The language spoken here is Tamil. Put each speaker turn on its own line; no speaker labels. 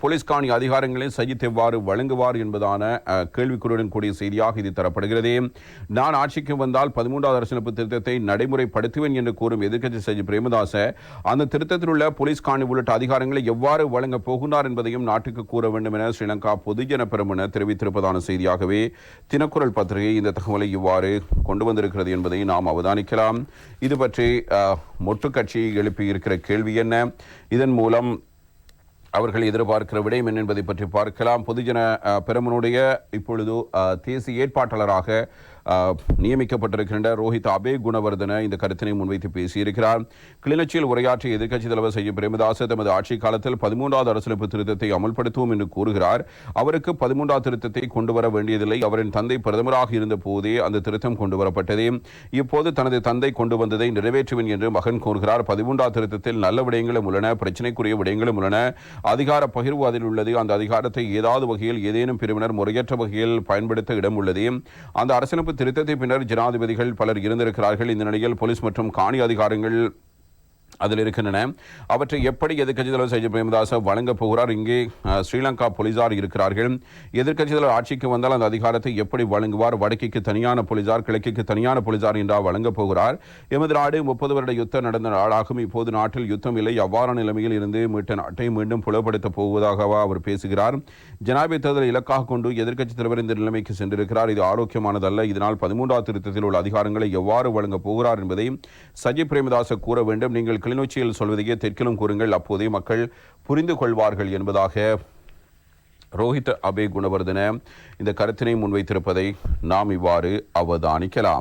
போலீஸ் காணி அதிகாரங்களை சஜித் எவ்வாறு வழங்குவார் என்பதான கேள்விக்குறியுடன் கூடிய செய்தியாக இது தரப்படுகிறது. நான் ஆட்சிக்கு வந்தால் பதிமூன்றாவது அரசியலமைப்பு திருத்தத்தை நடைமுறைப்படுத்துவேன் என்று கூறும் எதிர்க்கட்சி சஜித் பிரேமதாச அந்த திருத்தத்தில் உள்ள போலீஸ் காணி உள்ளிட்ட அதிகாரங்களை எவ்வாறு வழங்கப் போகிறார் என்பதையும் நாட்டுக்கு கூற வேண்டும் என ஸ்ரீலங்கா பொதுஜன பெருமன தெரிவித்திருப்பதான செய்தியாகவே தினக்குரல் பத்திரிகை இந்த தகவலை இவ்வாறு கொண்டு வந்திருக்கிறது என்பதை நாம் அவதானிக்கலாம். இது பற்றி அஹ், மொட்டு கட்சி எழுப்பியிருக்கிற கேள்வி என்ன? இதன் மூலம் அவர்கள் எதிர்பார்க்கிற விடயம் என்ன என்பதை பற்றி பார்க்கலாம். பொதுஜன பெருமனுடைய இப்பொழுது தேசிய ஏற்பாட்டாளராக நியமிக்கப்பட்டிருக்கின்ற ரோஹித் அபே குணவர்தன இந்த கருத்தினை முன்வைத்து பேசியிருக்கிறார். கிளிநொச்சியில் உரையாற்றிய எதிர்க்கட்சித் தலைவர் செய்யும் பிரேமதாச தமது ஆட்சி காலத்தில் பதிமூன்றாவது அரசியலமைப்பு திருத்தத்தை அமல்படுத்துவோம் என்று கூறுகிறார். அவருக்கு பதிமூன்றாவது திருத்தத்தை கொண்டு வர வேண்டியதில்லை. அவரின் தந்தை பிரதமராக இருந்த போதே அந்த திருத்தம் கொண்டு வரப்பட்டது. இப்போது தனது தந்தை கொண்டு வந்ததை நிறைவேற்றுவேன் என்று மகன் கூறுகிறார். பதிமூன்றாவது திருத்தத்தில் நல்ல விடயங்களும் உள்ளன பிரச்சனைக்குரிய விடயங்களும் உள்ளன. அதிகார பகிர்வு அதில் உள்ளது. அந்த அதிகாரத்தை ஏதாவது வகையில் ஏதேனும் பிரிவினர் முறையற்ற வகையில் பயன்படுத்த இடம் உள்ளது. அந்த அரசியலமைப்பு திருத்தத்தை பின்னர் ஜனாதிபதிகள் பலர் இருந்திருக்கிறார்கள். இந்த நிலையில் போலீஸ் மற்றும் காணி அதிகாரங்கள் அதில் இருக்கின்றன. அவற்றை எப்படி எதிர்க்கட்சித் தலைவர் சஜித் பிரேமதாச வழங்கப் போகிறார்? இங்கே ஸ்ரீலங்கா போலீசார் இருக்கிறார்கள். எதிர்க்கட்சித் தலைவர் ஆட்சிக்கு வந்தால் அந்த அதிகாரத்தை எப்படி வழங்குவார்? வடக்கிற்கு தனியான போலீசார் கிழக்கிற்கு தனியான போலீசார் என்றால் வழங்கப் போகிறார். எமது நாடு முப்பது வருட யுத்தம் நடந்த நாடாகும் இப்போது நாட்டில் யுத்தம் இல்லை. அவ்வாறான நிலைமையில் இருந்து மீட்ட நாட்டை மீண்டும் புலப்படுத்தப் போவதாகவா அவர் பேசுகிறார். ஜனாதிபதி தேர்தலை இலக்காக கொண்டு எதிர்க்கட்சித் தலைவர் இந்த நிலைமைக்கு சென்றிருக்கிறார். இது ஆரோக்கியமானதல்ல. இதனால் பதிமூன்றாவது திருத்தத்தில் உள்ள அதிகாரங்களை எவ்வாறு வழங்கப் போகிறார் என்பதை சஜித் பிரேமதாச கூற வேண்டும். நீங்கள் கிளிநொச்சியில் சொல்வதையே தெற்கிலும் கூறுங்கள். அப்போதே மக்கள் புரிந்து கொள்வார்கள் என்பதாக ரோஹித் அபே குணவர்தன இந்த கருத்தினை முன்வைத்திருப்பதை நாம் இவ்வாறு அவதானிக்கலாம்.